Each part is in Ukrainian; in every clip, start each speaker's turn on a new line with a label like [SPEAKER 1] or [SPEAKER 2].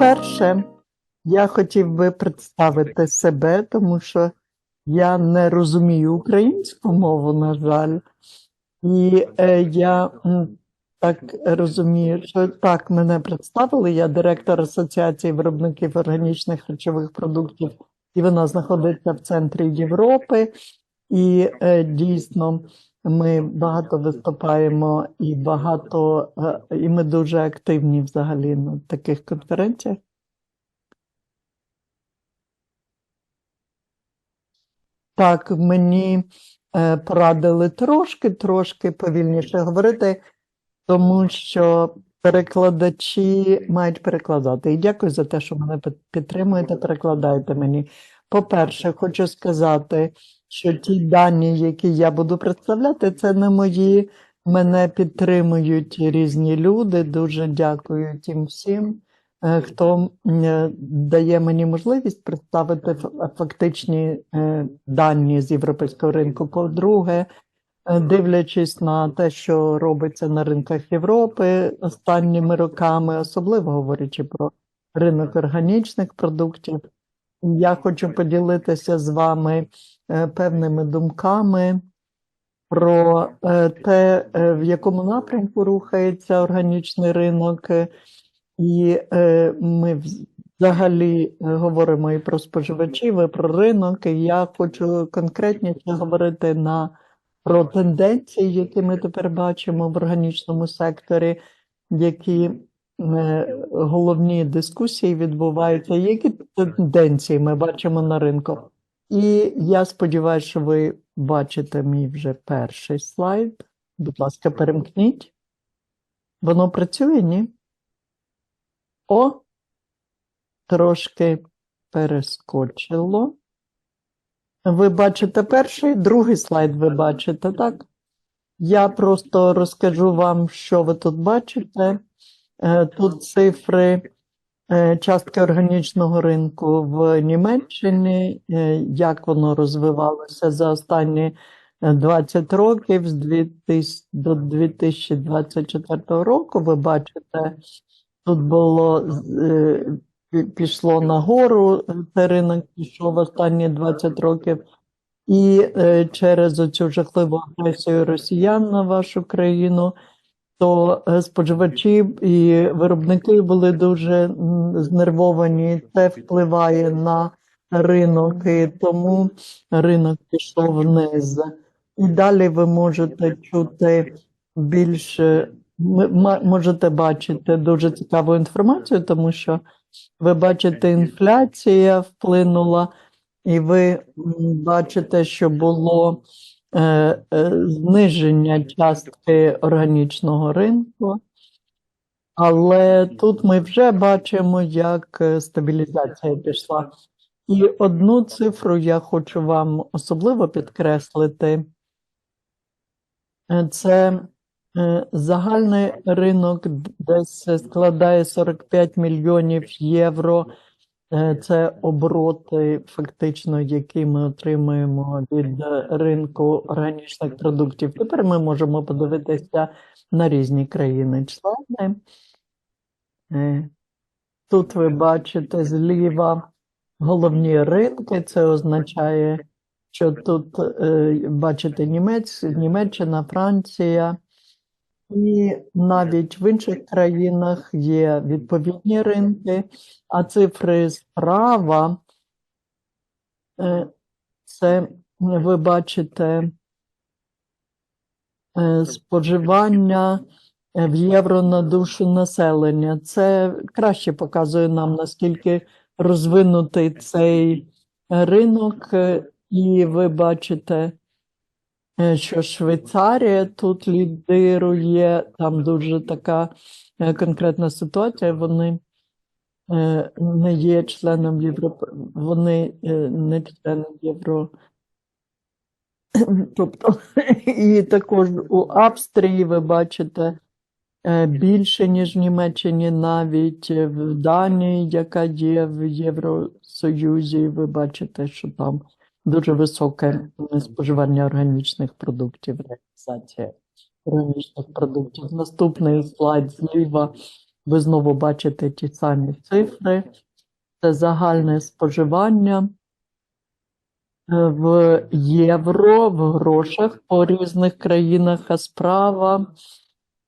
[SPEAKER 1] По-перше, я хотів би представити себе, тому що я не розумію українську мову, на жаль. І е, я так розумію, що так мене представили. Я директор Асоціації виробників органічних харчових продуктів, і вона знаходиться в центрі Європи. І е, дійсно ми багато виступаємо і багато, е, і ми дуже активні взагалі на таких конференціях. Так, мені е, порадили трошки, трошки повільніше говорити, тому що перекладачі мають перекладати. І дякую за те, що мене підтримуєте, перекладаєте мені. По-перше, хочу сказати, що ті дані, які я буду представляти, це не мої. Мене підтримують різні люди. Дуже дякую тим всім, е, хто е, дає мені можливість представити фактичні е, дані з європейського ринку. По-друге, дивлячись на те, що робиться на ринках Європи останніми роками, особливо говорячи про ринок органічних продуктів, я хочу поділитися з вами певними думками про е, те, е, в якому напрямку рухається органічний ринок. е, І е, ми взагалі е, говоримо і про споживачів, і про ринок. І я хочу конкретніше говорити на про тенденції, які ми тепер бачимо в органічному секторі, які е, головні дискусії відбуваються, які тенденції ми бачимо на ринку. І я сподіваюся, що ви бачите мій вже перший слайд. Будь ласка, перемкніть. Воно працює, ні? О, трошки перескочило. Ви бачите перший, другий слайд ви бачите, так? Я просто розкажу вам, що ви тут бачите. Е, Тут цифри частки органічного ринку в Німеччині, е, як воно розвивалося за останні е, 20 років з 2000 до 2024 року. Ви бачите, тут було е, пішло нагору, е, цей ринок пішов останні 20 років. І е, через оцю жахливу агресію росіян на вашу країну, то е, споживачі і виробники були дуже знервовані. Це впливає на ринок, і тому ринок пішов вниз. І далі ви можете чути більше, можете бачити дуже цікаву інформацію, тому що ви бачите, інфляція вплинула, і ви бачите, що було зниження частки органічного ринку. Але тут ми вже бачимо, як е, стабілізація пішла. І одну цифру я хочу вам особливо підкреслити. Е, Це е, загальний ринок десь складає 45 мільйонів євро. Е, Це обороти, фактично, які ми отримуємо від е, ринку органічних продуктів. Тепер ми можемо подивитися на різні країни-члени. Е, Тут ви бачите зліва головні ринки. Це означає, що тут бачите Німець, Німеччина, Франція. І навіть в інших країнах є відповідні ринки, а цифри справа, е, це ви бачите е, споживання е, в євро на душу населення. Це краще показує нам, наскільки розвинутий цей ринок, і ви бачите, що Швейцарія тут лідирує, там дуже така е, конкретна ситуація. Вони е, не є членом Європи, вони е, не члени Євро. Тобто, і також у Австрії ви бачите е, більше, ніж в Німеччині, навіть е, в Данії, яка є в Євросоюзі, ви бачите, що там дуже високе споживання органічних продуктів, реалізація органічних продуктів. Наступний слайд зліва ви знову бачите ті самі цифри. Це загальне споживання е, в євро, в грошах по різних країнах, а справа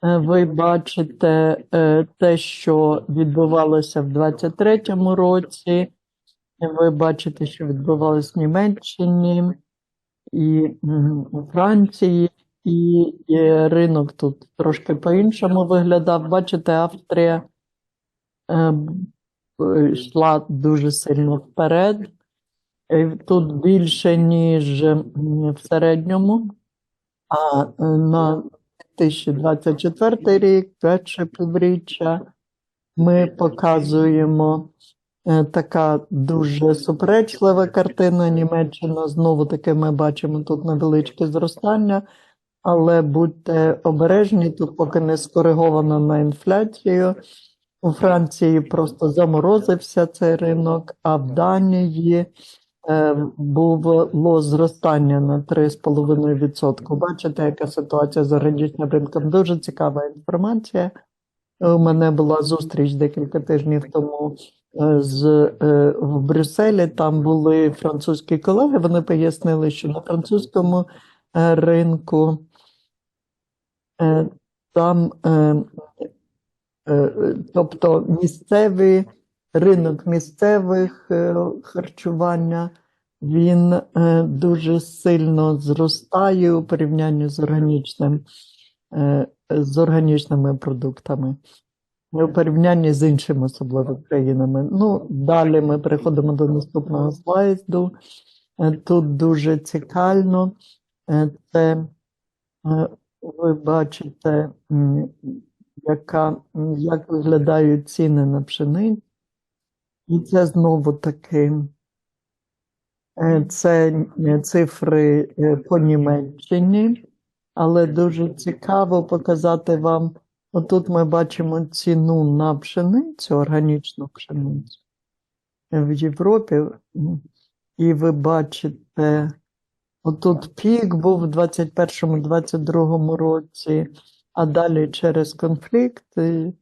[SPEAKER 1] е, ви бачите е, те, що відбувалося в 23-му році. Ви бачите, що відбувалося в Німеччині і у Франції, і, і ринок тут трошки по-іншому виглядав. Бачите, Австрія е, йшла дуже сильно вперед. Тут більше, ніж в середньому. А е, на 2024 рік, перше півріччя, ми показуємо така дуже суперечлива картина. Німеччина знову таки ми бачимо тут невеличке зростання, але будьте обережні, тут поки не скориговано на інфляцію. У Франції просто заморозився цей ринок, а в Данії е, було зростання на 3,5%. Бачите, яка ситуація з органічним ринком? Дуже цікава інформація. У мене була зустріч декілька тижнів тому е, з, е, в Брюсселі. Там були французькі колеги. Вони пояснили, що на французькому е, ринку е, там, е, е, тобто місцевий ринок місцевих е, харчування, він е, дуже сильно зростає у порівнянні з органічним, е, з органічними продуктами. У порівнянні з іншими особливо країнами. Ну, далі ми переходимо до наступного слайду. Е, Тут дуже цікаво. Е, Це е, ви бачите, яка, як виглядають ціни на пшеницю. І це знову таки це цифри по Німеччині, але дуже цікаво показати вам. Отут ми бачимо ціну на пшеницю, органічну пшеницю в Європі. І ви бачите, отут пік був в 21-22 році, а далі через конфлікт, е,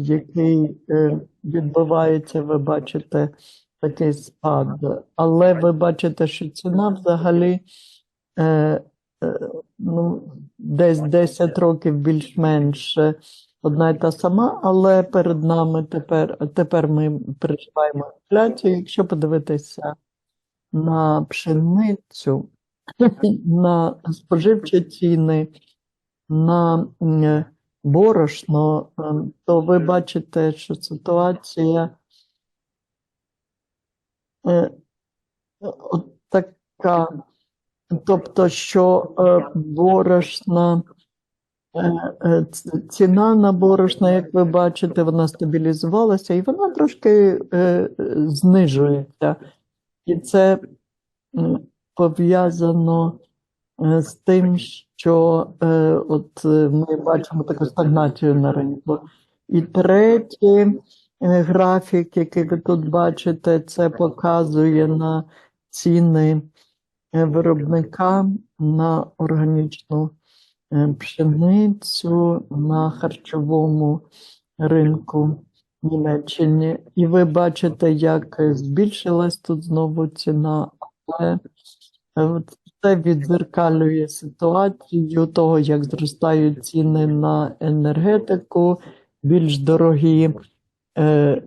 [SPEAKER 1] який е, відбувається, ви бачите такий спад. Але ви бачите, що ціна взагалі е, ну, десь 10 років більш-менш е, одна й та сама, але перед нами тепер, тепер ми переживаємо інфляцію. Якщо подивитися на пшеницю, на споживчі ціни, на борошно, е, то ви бачите, що ситуація е, от така, тобто, що е, борошна, е, е, ціна на борошно, як ви бачите, вона стабілізувалася і вона трошки знижується. І це пов'язано з тим, що от ми бачимо таку стагнацію на ринку. І третій е, графік, який ви тут бачите, це показує на ціни виробника на органічну е, пшеницю на харчовому ринку в Німеччині. І ви бачите, як е, збільшилась тут знову ціна, але е, це відзеркалює ситуацію того, як зростають ціни на енергетику, більш дорогі, е,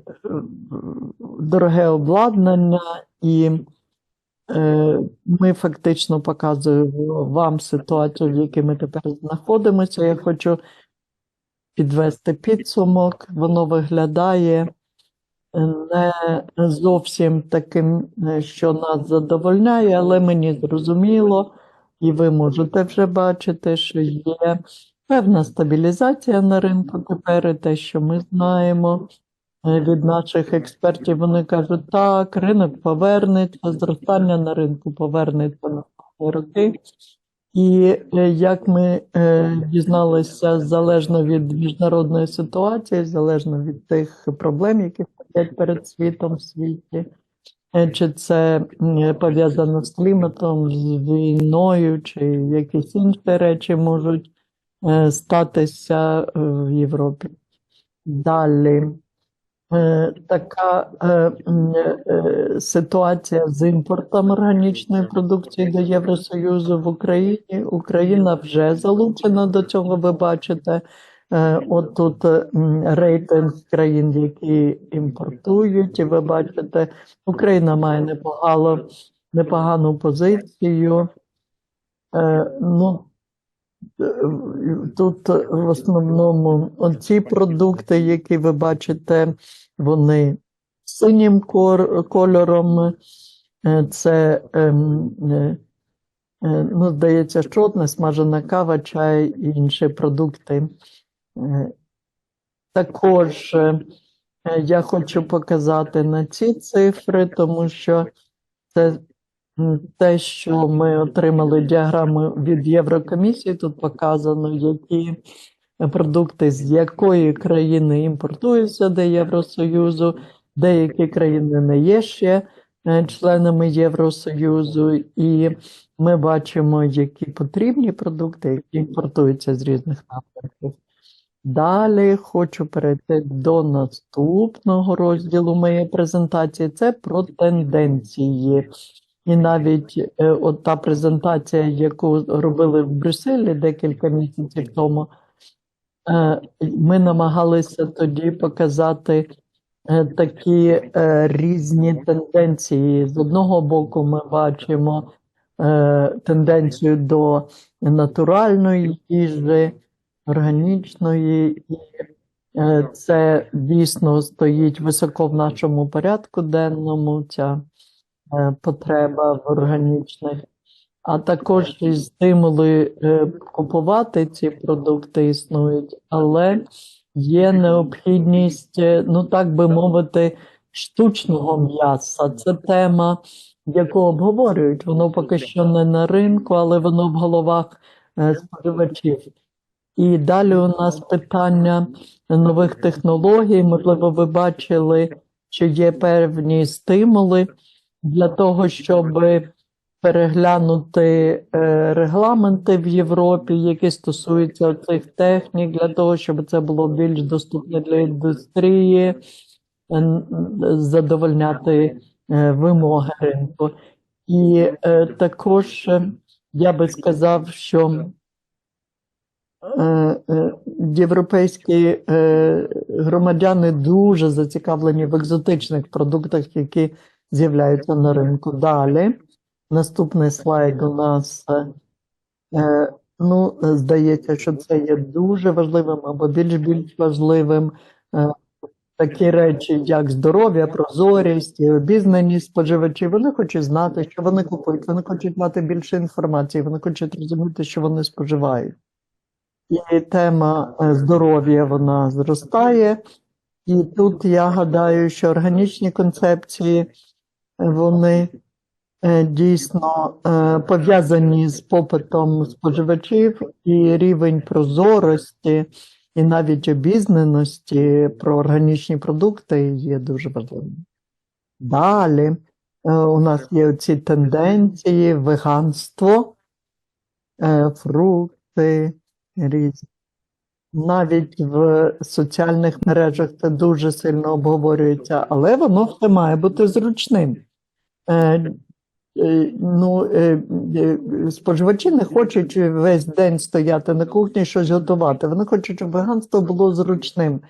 [SPEAKER 1] дороге обладнання, і е, ми фактично показуємо вам ситуацію, в якій ми тепер знаходимося. Я хочу підвести підсумок. Воно виглядає не зовсім таким, е, що нас задовольняє, але мені зрозуміло, і ви можете вже бачити, що є певна стабілізація на ринку тепер, і те, що ми знаємо е, від наших експертів, вони кажуть, так, ринок повернеться, зростання на ринку повернеться на роки. І е, як ми е, дізналися, залежно від міжнародної ситуації, залежно від тих проблем, які стоять перед світом в світі, е, чи це пов'язано з кліматом, з війною, чи якісь інші речі можуть статися в Європі. Далі. Е, Така е, е, ситуація з імпортом органічної продукції до Євросоюзу в Україні. Україна вже залучена до цього. Ви бачите, от тут рейтинг країн, які імпортують, і ви бачите, Україна має непогано, непогану позицію. Ну, тут в основному ці продукти, які ви бачите, вони синім кольором. Е, Це, ем, е, е, ну, здається, щодня смажена кава, чай і інші продукти. Е, Також е, е, я хочу показати на ці цифри, тому що це те, що ми отримали діаграму від Єврокомісії, тут показано, які продукти з якої країни імпортуються до Євросоюзу, деякі країни не є ще е, членами Євросоюзу, і ми бачимо, які потрібні продукти, які імпортуються з різних напрямків. Далі хочу перейти до наступного розділу моєї презентації. Це про тенденції. І навіть е, от та презентація, яку робили в Брюсселі декілька місяців тому, е, ми намагалися тоді показати е, такі е, різні тенденції. З одного боку, ми бачимо е, тенденцію до натуральної їжі, органічної, і е, це дійсно стоїть високо в нашому порядку денному, ця потреба в органічних, а також і стимули е, купувати ці продукти існують, але є необхідність, е, ну так би мовити, штучного м'яса. Це тема, яку обговорюють. Воно поки що не на ринку, але воно в головах е, споживачів. І далі у нас питання нових технологій. Можливо, ви бачили, що є певні стимули для того, щоб переглянути е, регламенти в Європі, які стосуються цих технік, для того, щоб це було більш доступне для індустрії, е, задовольняти е, вимоги ринку. І також я би сказав, що європейські громадяни дуже зацікавлені в екзотичних продуктах, які з'являються на ринку. Далі. Наступний слайд у нас. е, Ну, здається, що це є дуже важливим або більш-більш важливим. Е, Такі речі, як здоров'я, прозорість, обізнаність споживачів, вони хочуть знати, що вони купують, вони хочуть мати більше інформації, вони хочуть розуміти, що вони споживають. І тема е, здоров'я вона зростає. І тут я гадаю, що органічні концепції вони е, дійсно е, пов'язані з попитом споживачів, і рівень прозорості і навіть обізнаності про органічні продукти є дуже важливим. Далі е, у нас є ці тенденції, веганство, фрукти різні. Навіть в соціальних мережах це дуже сильно обговорюється, але воно все має бути зручним. Е, е, ну, е, споживачі не хочуть весь день стояти на кухні щось готувати. Вони хочуть, щоб веганство було зручним.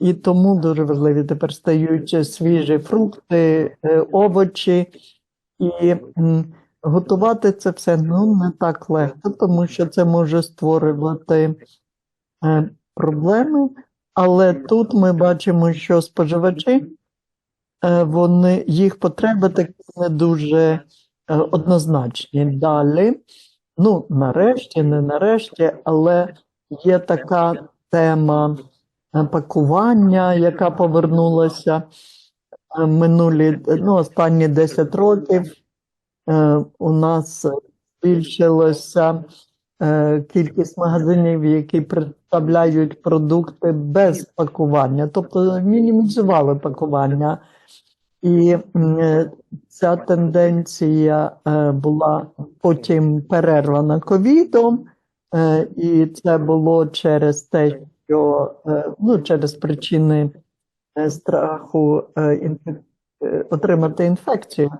[SPEAKER 1] І тому дуже важливі тепер стають свіжі фрукти, овочі. І готувати це все ну, не так легко, тому що це може створювати проблеми. Але тут ми бачимо, що споживачі, вони, їх потреби такі не дуже е, однозначні. Далі, ну, нарешті, не нарешті, але є така тема е, пакування, яка повернулася е, минулі, ну, останні 10 років. Е, У нас збільшилася е, кількість магазинів, які представляють продукти без пакування, тобто мінімізували пакування. І е, ця тенденція е, була потім перервана ковідом, е, і це було через те, що ну, через причини страху отримати інфекцію.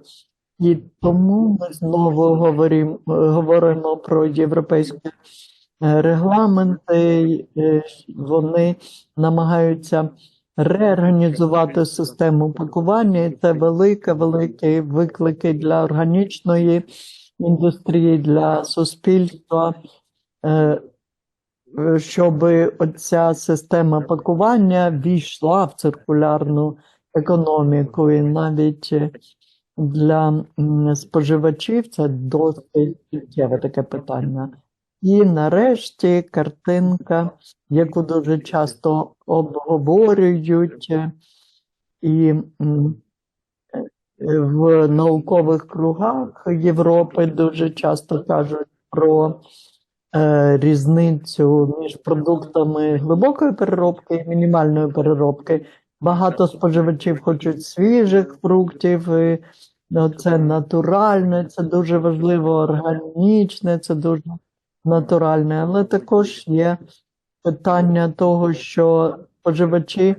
[SPEAKER 1] І тому ми знову говоримо, говоримо про європейські регламенти. Вони намагаються реорганізувати систему пакування, це велике, великі виклики для органічної індустрії, для суспільства. Е, щоб оця система пакування війшла в циркулярну економіку, і навіть для споживачів це досить суттєве таке питання. І нарешті картинка, яку дуже часто обговорюють, і е, в наукових кругах Європи дуже часто кажуть про е, різницю між продуктами глибокої переробки і мінімальної переробки. Багато споживачів хочуть свіжих фруктів, і, ну, це натуральне, це дуже важливо, органічне, це дуже натуральне, але також є питання того, що споживачі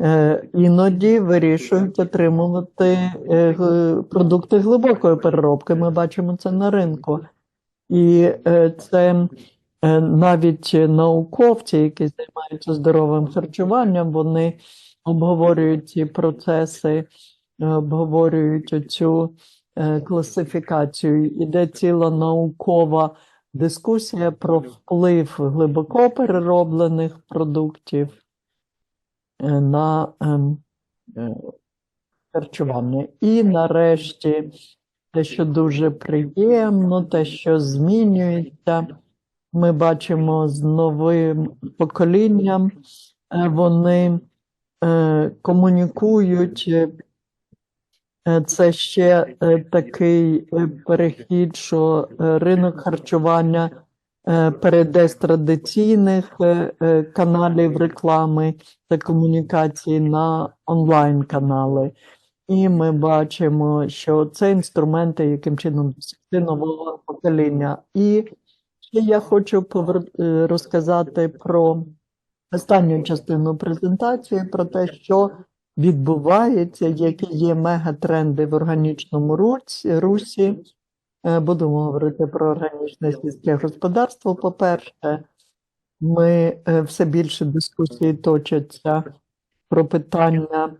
[SPEAKER 1] е, іноді вирішують отримувати е, продукти глибокої переробки. Ми бачимо це на ринку. І е, це навіть науковці, які займаються здоровим харчуванням, вони обговорюють ці процеси, обговорюють цю класифікацію. Іде ціла наукова дискусія про вплив глибоко перероблених продуктів е, на ем, е, харчування. І нарешті те, що дуже приємно, те, що змінюється, ми бачимо з новим поколінням, е, вони комунікують. Е, Це ще е, такий е, перехід, що ринок харчування перейде з традиційних каналів реклами та комунікації на онлайн-канали. І ми бачимо, що це інструменти, яким чином досягти нового покоління. І ще я хочу повер- розказати про останню частину презентації, про те, що відбувається, які є мегатренди в органічному русі. Е, Будемо говорити про органічне сільське господарство. По-перше, ми е, все більше дискусії точаться про питання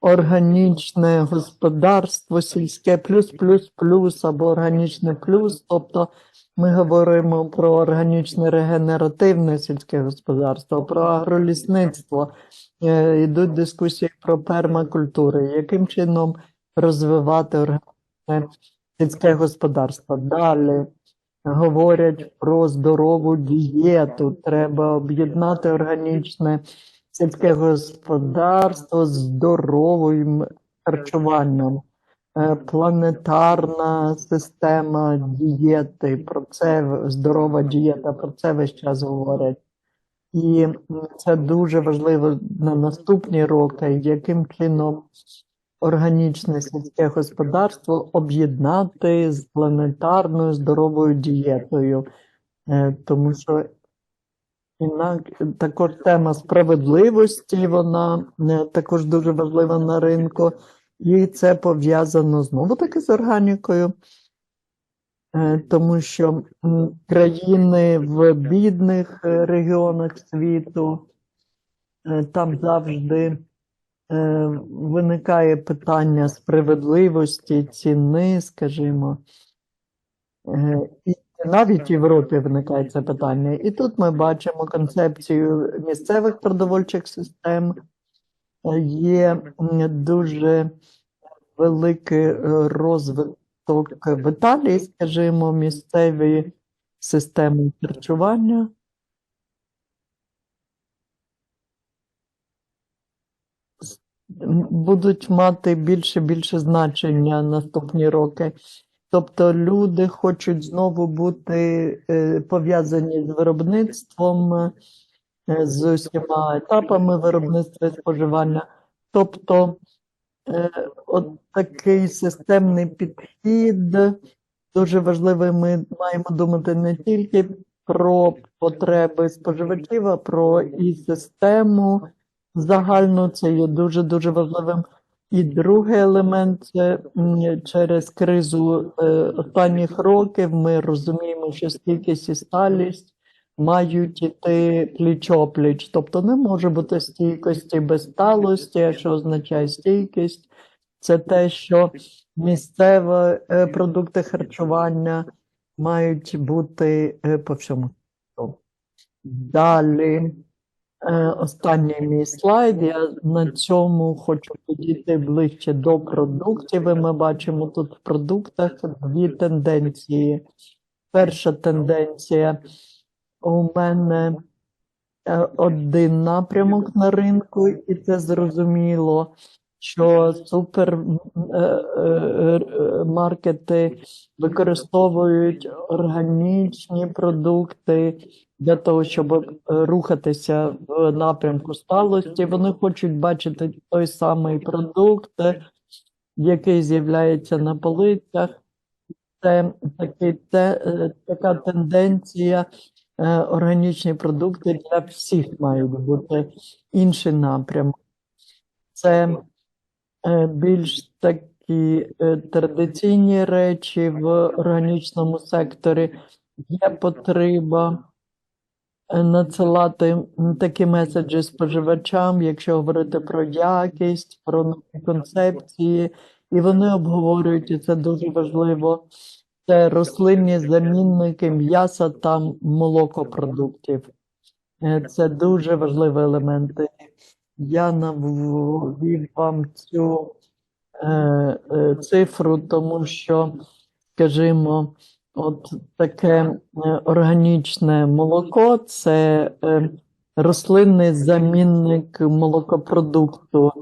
[SPEAKER 1] органічне господарство, сільське плюс, плюс, плюс або органічне плюс. Тобто ми говоримо про органічне регенеративне сільське господарство, про агролісництво. Е, Йдуть дискусії про пермакультури, яким чином розвивати органічне сільське господарство. Далі говорять про здорову дієту. Треба об'єднати органічне сільське господарство з здоровим харчуванням. Е, Планетарна система дієти, про це здорова дієта, про це весь час говорять. І це дуже важливо на наступні роки, яким чином органічне сільське господарство об'єднати з планетарною здоровою дієтою. Е, Тому що також тема справедливості, вона е, також дуже важлива на ринку, і це пов'язано знову таки з органікою. Е, Тому що країни в бідних е, регіонах світу, е, там завжди виникає питання справедливості, ціни, скажімо. І навіть в Європі виникає це питання. І тут ми бачимо концепцію місцевих продовольчих систем. Є дуже великий е, розвиток в Італії, скажімо, місцеві системи харчування. Будуть мати більше більше значення наступні роки. Тобто люди хочуть знову бути е, пов'язані з виробництвом, з усіма етапами виробництва і споживання. Тобто е, от такий системний підхід дуже важливий. Ми маємо думати не тільки про потреби споживачів, а про і систему загальну. Це є дуже дуже важливим. І другий елемент це через кризу е, останніх років ми розуміємо, що стійкість і сталість мають іти пліч-опліч. Тобто не може бути стійкості без сталості, що означає стійкість. Це те, що місцеві е, продукти харчування мають бути е, по всьому. Далі, е, останній мій слайд. Я на цьому хочу підійти ближче до продуктів. І ми бачимо тут в продуктах дві тенденції. Перша тенденція у мене е, один напрямок на ринку, і це зрозуміло, що супермаркети використовують органічні продукти для того, щоб е, рухатися в напрямку сталості. Вони хочуть бачити той самий продукт, е, який з'являється на полицях. Це такий, те, е, така тенденція. Е, Органічні продукти для всіх мають бути інший напрямок. Це е, більш такі е, традиційні речі в органічному секторі. Є потреба надсилати такі меседжі споживачам, якщо говорити про якість, про нові концепції, і вони обговорюють, і це дуже важливо. Це рослинні замінники м'яса та молокопродуктів. Е, Це дуже важливі елементи. Я навів вам цю е, е, цифру, тому що, скажімо, от таке е, органічне молоко це е, рослинний замінник молокопродукту.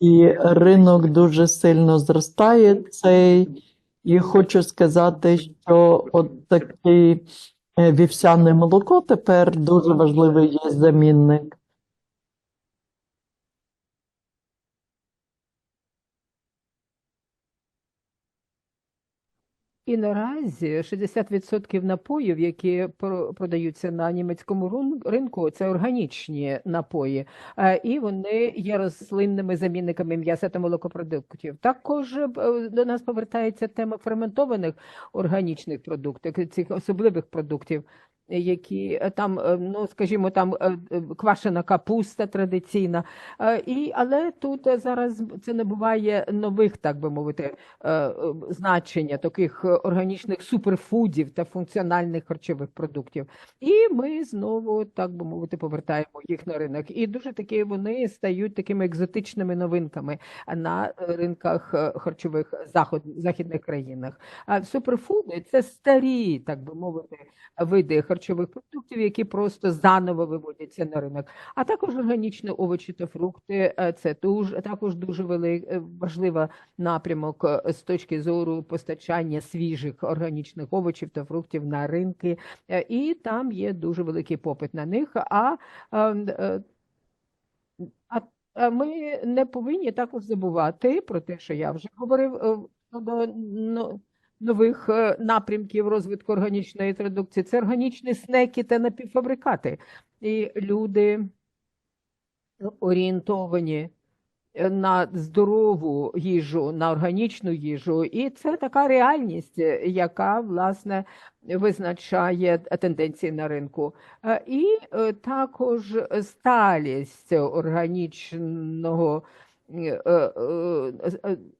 [SPEAKER 1] І ринок дуже сильно зростає цей. І хочу сказати, що от такий е, вівсяне молоко тепер дуже важливий є замінник.
[SPEAKER 2] І наразі 60% напоїв, які про- продаються на німецькому ринку, це органічні напої, Е, і вони є рослинними замінниками м'яса та молокопродуктів. Також е, до нас повертається тема ферментованих органічних продуктів, цих особливих продуктів. Які е, там, е, ну скажімо, там е, квашена капуста традиційна, і але тут зараз це набуває нових, так би мовити, значення таких органічних суперфудів та функціональних харчових продуктів. І ми знову, так би мовити, повертаємо їх на ринок. І дуже таки вони стають такими екзотичними новинками на ринках харчових заход, західних країнах. А суперфуди це старі, так би мовити, види харчових продуктів, які просто заново виводяться на ринок. А також органічні овочі та фрукти. е, Це також дуже великий важливий напрямок е, з точки зору постачання свіжих органічних овочів та фруктів на ринки, Е, і там є дуже великий попит на них. А, е, е, а, ми не повинні також забувати про те, що я вже говорив е, ну, нових е, напрямків розвитку органічної продукції. Це органічні снеки та напівфабрикати. І люди орієнтовані е, на здорову їжу, на органічну їжу, і це така реальність, е, яка власне визначає тенденції на ринку. І також сталість органічного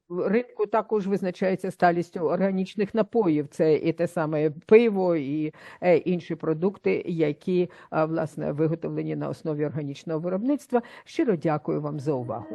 [SPEAKER 2] ринку також визначається сталістю органічних напоїв. Це і те саме пиво, і е, інші продукти, які е, власне виготовлені на основі органічного виробництва. Щиро дякую вам за увагу.